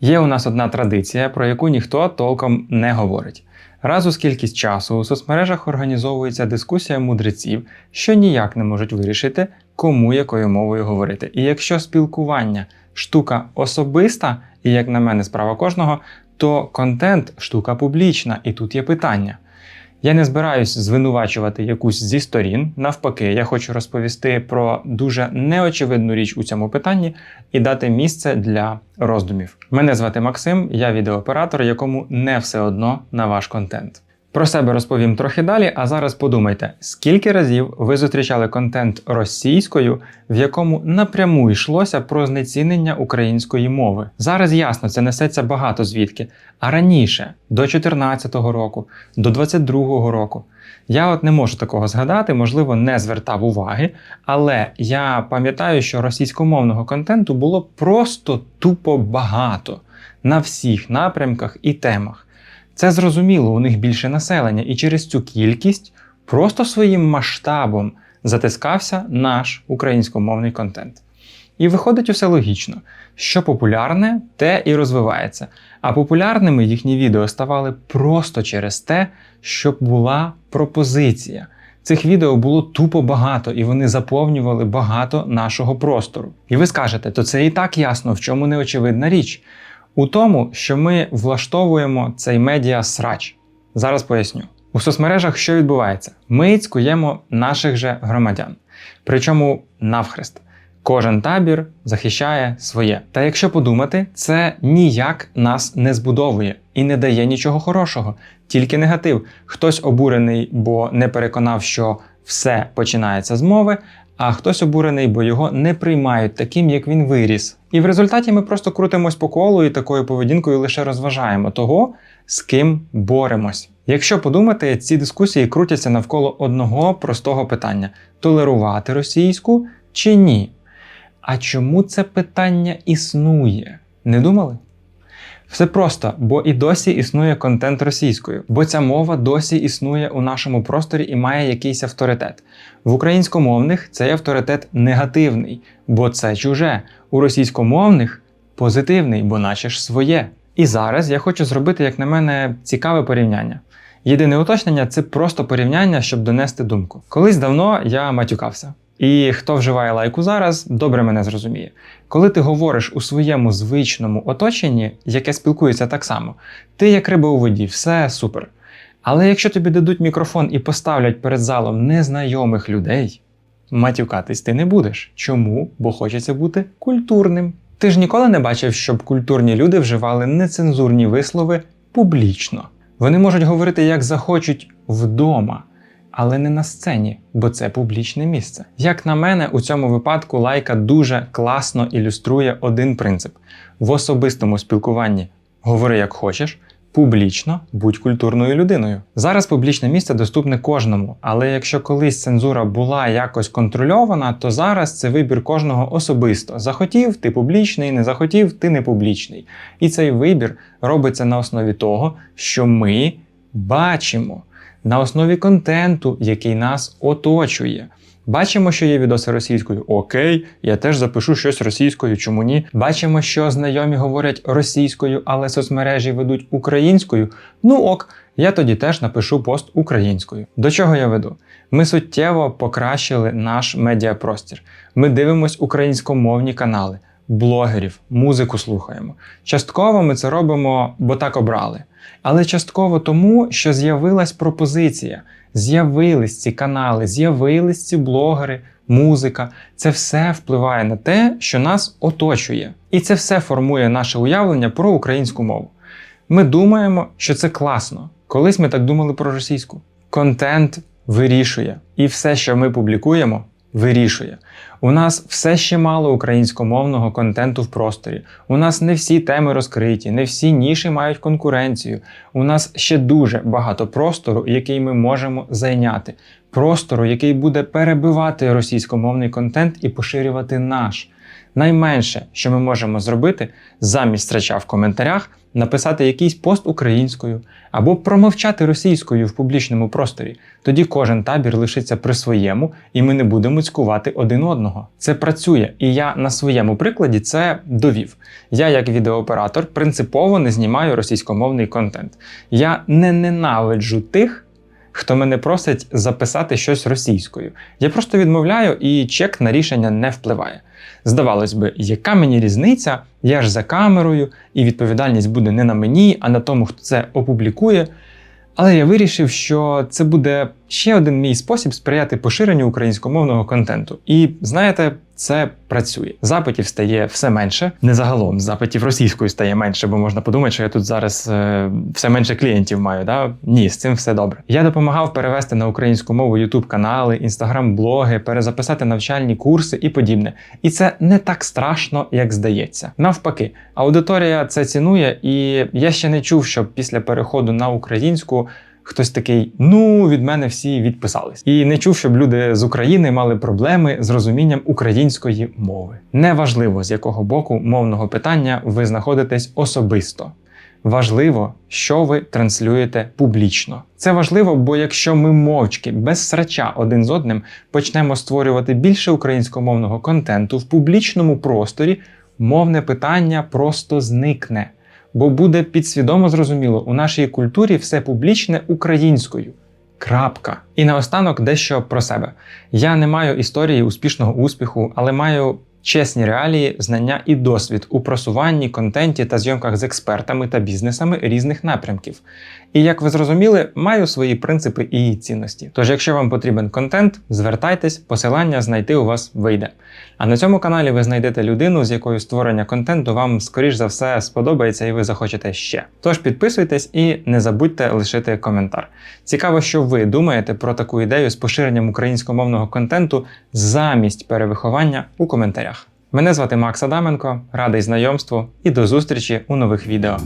Є у нас одна традиція, про яку ніхто толком не говорить. Раз у скількість часу у соцмережах організовується дискусія мудреців, що ніяк не можуть вирішити, кому якою мовою говорити. І якщо спілкування штука особиста, і як на мене, справа кожного, то контент штука публічна, і тут є питання. Я не збираюсь звинувачувати якусь зі сторін. Навпаки, я хочу розповісти про дуже неочевидну річ у цьому питанні і дати місце для роздумів. Мене звати Максим, я відеооператор, якому не все одно на ваш контент. Про себе розповім трохи далі, а зараз подумайте, скільки разів ви зустрічали контент російською, в якому напряму йшлося про знецінення української мови. Зараз ясно, це несеться багато звідки. А раніше, до 2014 року, до 2022 року, я от не можу такого згадати, можливо, не звертав уваги, але я пам'ятаю, що російськомовного контенту було просто тупо багато на всіх напрямках і темах. Це зрозуміло, у них більше населення, і через цю кількість просто своїм масштабом затискався наш українськомовний контент. І виходить усе логічно, що популярне, те і розвивається. А популярними їхні відео ставали просто через те, щоб була пропозиція. Цих відео було тупо багато, і вони заповнювали багато нашого простору. І ви скажете, то це і так ясно, в чому неочевидна річ. У тому, що ми влаштовуємо цей медіа срач. Зараз поясню. У соцмережах що відбувається? Ми цькуємо наших же громадян. Причому навхрест. Кожен табір захищає своє. Та якщо подумати, це ніяк нас не збудовує і не дає нічого хорошого, тільки негатив. Хтось обурений, бо не переконав, що все починається з мови, а хтось обурений, бо його не приймають таким, як він виріс. І в результаті ми просто крутимось по колу і такою поведінкою лише розважаємо того, з ким боремось. Якщо подумати, ці дискусії крутяться навколо одного простого питання: толерувати російську чи ні? А чому це питання існує? Не думали? Все просто, бо і досі існує контент російською, бо ця мова досі існує у нашому просторі і має якийсь авторитет. В українськомовних цей авторитет негативний, бо це чуже. У російськомовних позитивний, бо наче ж своє. І зараз я хочу зробити, як на мене, цікаве порівняння. Єдине уточнення це просто порівняння, щоб донести думку. Колись давно я матюкався. І хто вживає лайку зараз, добре мене зрозуміє. Коли ти говориш у своєму звичному оточенні, яке спілкується так само, ти як риба у воді, все супер. Але якщо тобі дадуть мікрофон і поставлять перед залом незнайомих людей, матюкатись ти не будеш. Чому? Бо хочеться бути культурним. Ти ж ніколи не бачив, щоб культурні люди вживали нецензурні вислови публічно. Вони можуть говорити як захочуть вдома але не на сцені, бо це публічне місце. Як на мене, у цьому випадку лайка дуже класно ілюструє один принцип: в особистому спілкуванні говори як хочеш. Публічно будь культурною людиною. Зараз публічне місце доступне кожному, але якщо колись цензура була якось контрольована, то зараз це вибір кожного особисто. Захотів ти публічний, не захотів ти не публічний. І цей вибір робиться на основі того, що ми бачимо на основі контенту, який нас оточує. Бачимо, що є відоси російською. Окей, я теж запишу щось російською, чому ні? Бачимо, що знайомі говорять російською, але соцмережі ведуть українською. Ну ок, я тоді теж напишу пост українською. До чого я веду? Ми суттєво покращили наш медіапростір. Ми дивимось українськомовні канали, блогерів, музику слухаємо. Частково ми це робимо, бо так обрали. Але частково тому, що з'явилась пропозиція, з'явились ці канали, з'явились ці блогери, музика. Це все впливає на те, що нас оточує. І це все формує наше уявлення про українську мову. Ми думаємо, що це класно. Колись ми так думали про російську. Контент вирішує, і все, що ми публікуємо, вирішує. У нас все ще мало українськомовного контенту в просторі. У нас не всі теми розкриті, не всі ніші мають конкуренцію. У нас ще дуже багато простору, який ми можемо зайняти. Простору, який буде перебивати російськомовний контент і поширювати наш. Найменше, що ми можемо зробити, замість срача в коментарях, написати якийсь пост українською або промовчати російською в публічному просторі. Тоді кожен табір лишиться при своєму, і ми не будемо цькувати один одного. Це працює, і я на своєму прикладі це довів. Я, як відеооператор, принципово не знімаю російськомовний контент. Я не ненавиджу тих. Хто мене просить записати щось російською. Я просто відмовляю і чек на рішення не впливає. Здавалось би, яка мені різниця? Я ж за камерою, і відповідальність буде не на мені, а на тому, хто це опублікує. Але я вирішив, що це буде ще один мій спосіб сприяти поширенню українськомовного контенту. І знаєте, це працює. Запитів стає все менше. Не загалом запитів російською стає менше, бо можна подумати, що я тут зараз е, все менше клієнтів маю. Да? Ні, з цим все добре. Я допомагав перевести на українську мову youtube канали, інстаграм-блоги, перезаписати навчальні курси і подібне. І це не так страшно, як здається. Навпаки, аудиторія це цінує, і я ще не чув, що після переходу на українську. Хтось такий, ну від мене всі відписались, і не чув, щоб люди з України мали проблеми з розумінням української мови. Неважливо з якого боку мовного питання ви знаходитесь особисто. Важливо, що ви транслюєте публічно. Це важливо, бо якщо ми мовчки без срача один з одним почнемо створювати більше українськомовного контенту в публічному просторі, мовне питання просто зникне бо буде підсвідомо зрозуміло, у нашій культурі все публічне українською. Крапка. І наостанок дещо про себе. Я не маю історії успішного успіху, але маю чесні реалії, знання і досвід у просуванні, контенті та зйомках з експертами та бізнесами різних напрямків. І як ви зрозуміли, маю свої принципи і цінності. Тож, якщо вам потрібен контент, звертайтесь, посилання знайти у вас вийде. А на цьому каналі ви знайдете людину, з якою створення контенту вам, скоріш за все, сподобається і ви захочете ще. Тож підписуйтесь і не забудьте лишити коментар. Цікаво, що ви думаєте про таку ідею з поширенням українськомовного контенту замість перевиховання у коментарях. Мене звати Макс Адаменко, радий знайомству і до зустрічі у нових відео.